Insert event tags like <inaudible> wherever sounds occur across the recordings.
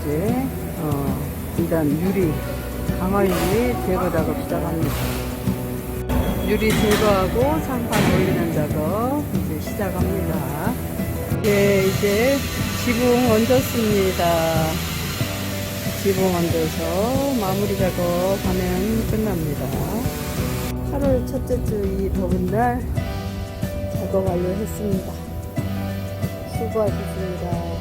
어제 어, 일단 유리 강화유리 제거 작업 시작합니다. 유리 제거하고 상판 올리는 작업 이제 시작합니다. 예, 이제 지붕 얹었습니다. 지붕 얹어서 마무리 작업하면 끝납니다. 8월 첫째 주 이 더운 날 작업 완료했습니다. 수고하셨습니다.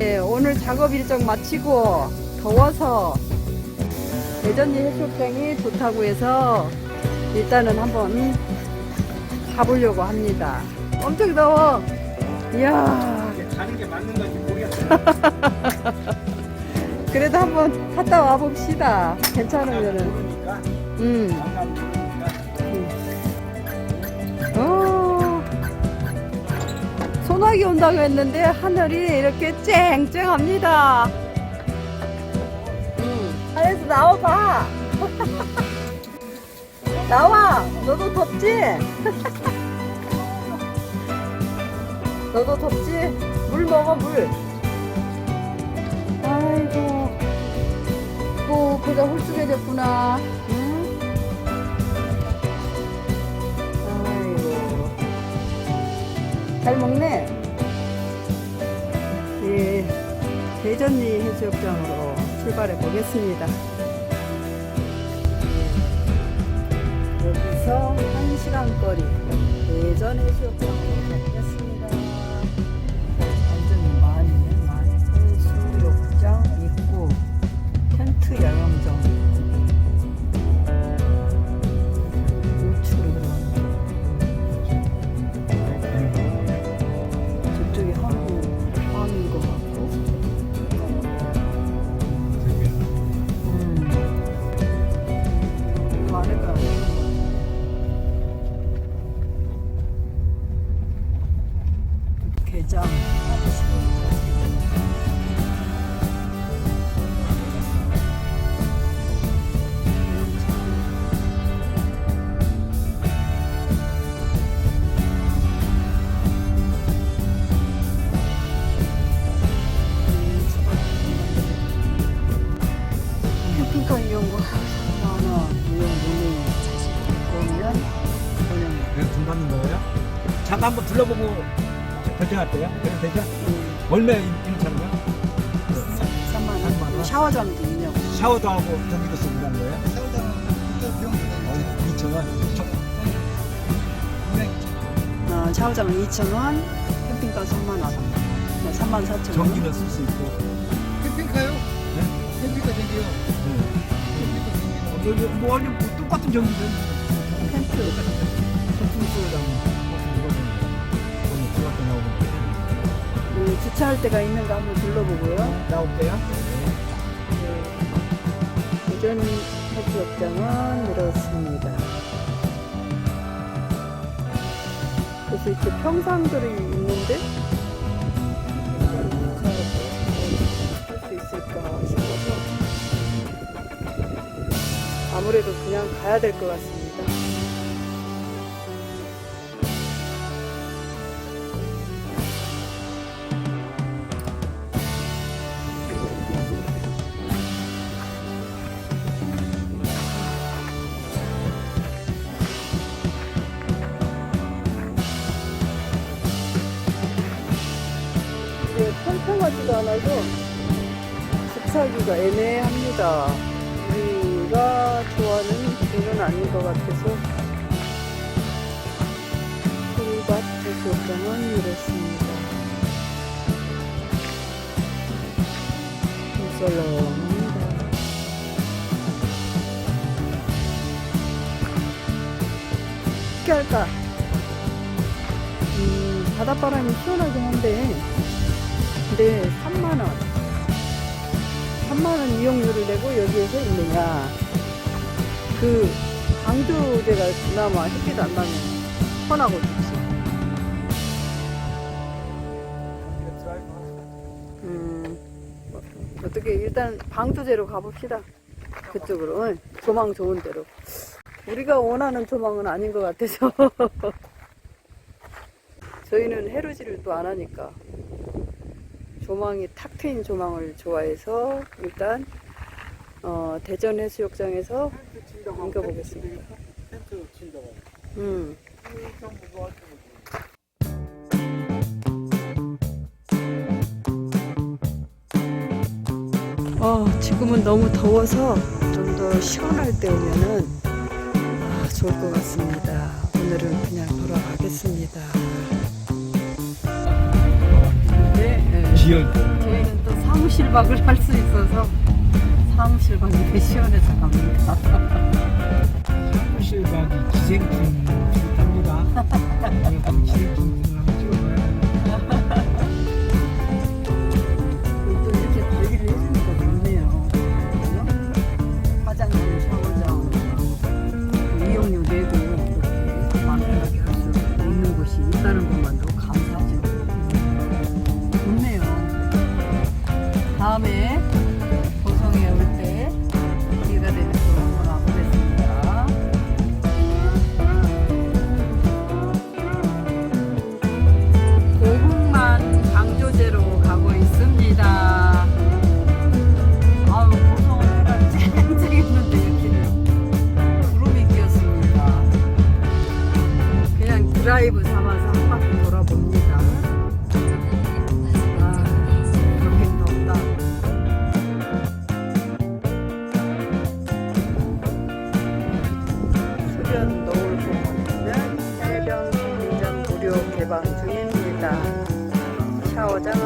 네, 오늘 작업 일정 마치고 더워서 대전리 해수욕장이 좋다고 해서 일단은 한번 가보려고 합니다. 엄청 더워. 이야, 가는 게 맞는 건지 모르겠어요. <laughs> 그래도 한번 갔다 와 봅시다. 괜찮으면은. 모르니까 음. 강남 모르니까 어. 소나기 온다고 했는데 하늘이 이렇게 쨍쨍합니다. 음. 하늘에서 나와봐. <laughs> 나와. 너도 덥지? <laughs> 너도 덥지? 물 먹어 물. 아이고. 또 그가 홀쭉해졌구나. 잘 먹네. 예, 대전리 해수욕장으로 출발해 보겠습니다. 예, 여기서 한 시간 거리 대전 해수욕장으로 가겠습니다. 예요? 잠깐 한번 둘러보고 결정할게요. 그래도 되죠? 음, 얼마 괜찮아요? 3만원 삼만 원? 샤워장도 있냐고 샤워도 하고 전기도 쓰고 그런 거예요? 어, 2천 원. 어, 샤워장은 2,000원 캠핑카 3만원 3만 4천 원 전기는 쓸 수 있고. 캠핑카요? 캠핑카 생겨요. 어, 여기 뭐 완전 똑같은 전기죠. 텐트 소품 쓰려면 이거 주차할 데가 있는가 한번 둘러보고요 나올게요. 네. 대전 해수욕장은 이렇습니다. 그래서 이렇게 평상들이 있는데 할 수 있을까 싶어서 아무래도 그냥 가야 될 것 같습니다. 평평하지도 않아서 집사기가 애매합니다. 우리가 좋아하는 기분은 아닌 것 같아서 풀밭 해수욕장은 이렇습니다. 썰렁합니다. 어떻게 할까? 음, 바닷바람이 시원하긴 근데 3만원. 3만원 이용료를 내고 여기에서 있느냐. 그 방조제가 그나마 햇빛 안 나면 편하고 좋지. 음, 어떻게 일단 방조제로 가봅시다. 그쪽으로. 응, 조망 좋은 데로. 우리가 원하는 조망은 아닌 것 같아서. <laughs> 저희는 해루지를 또안 하니까. 조망이 탁 트인 조망을 좋아해서 일단 어, 대전 해수욕장에서 옮겨보겠습니다. 음. 어, 지금은 너무 더워서 좀 더 시원할 때 오면은 아, 좋을 것 같습니다. 오늘은 그냥 돌아가겠습니다. 지연. 저희는 또 사무실 박을 <laughs> 할 수 있어서 사무실 박이 되게 시원해서 갑니다. 사무실박이 기생충 비슷합니다. <laughs> 기생충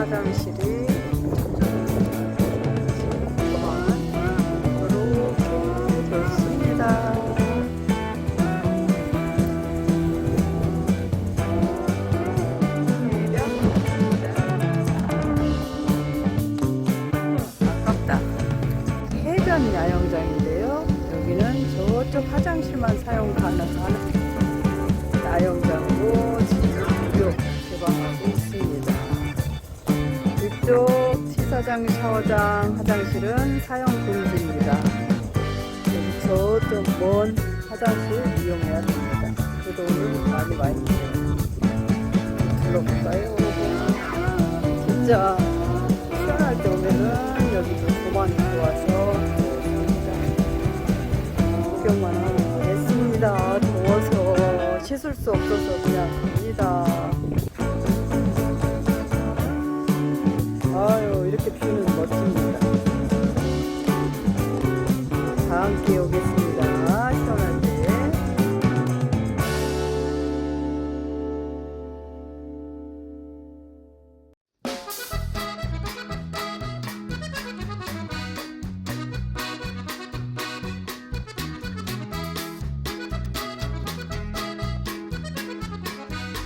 샤워장 화 시사장, 샤워장, 화장실은 사용 금지입니다. 여기 저쪽 먼 화장실 이용해야 됩니다. 그 돈은 많이 많이 있네요. 둘러볼까요? 진짜 시원할 때 오면은 여기도 조망이 좋아서. 구경만 하고 가겠습니다. 더워서 씻을 수 없어서 그냥 갑니다. 멋집니다. 다 함께 오겠습니다. 시원할 때.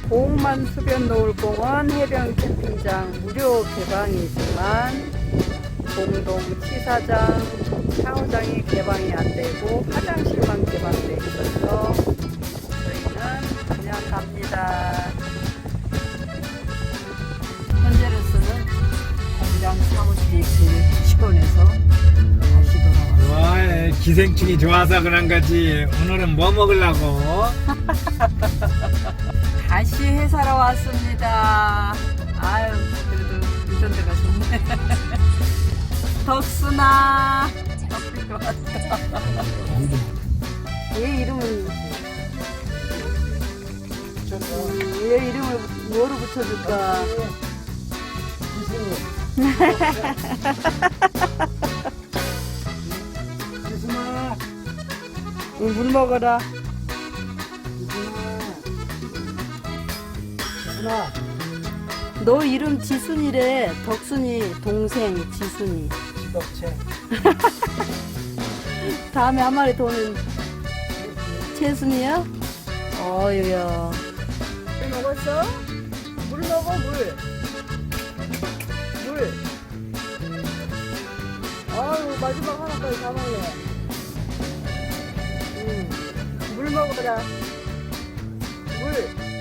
고흥만 수변 노을공원 해변 캠핑장 무료 개방이지만 공동 치사장, 샤워장이 개방이 안 되고 화장실만 개방돼 있어서 저희는 그냥 갑니다. 현재로서는 공장 사무실이 제일 시원해서 다시 돌아왔어요. 와, 기생충이 좋아서 그런 거지. 오늘은 뭐 먹으려고? <laughs> 다시 회사로 왔습니다. 아유, 그래도 데가 좋네. <laughs> 덕순아. 왔다. <laughs> 얘 이름은, 음, 얘 이름을 뭐로 붙여줄까? 이승아, 응, 물 먹어라. 이승아. 너 이름 지순이래. 덕순이 동생 지순이. 지덕체. <laughs> 다음에 한 마리 도는 채순이야? 어유야. 물 먹었어? 물 먹어 물. 물. 아유 마지막 하나까지 다 먹네. 응. 물 먹어라. 물.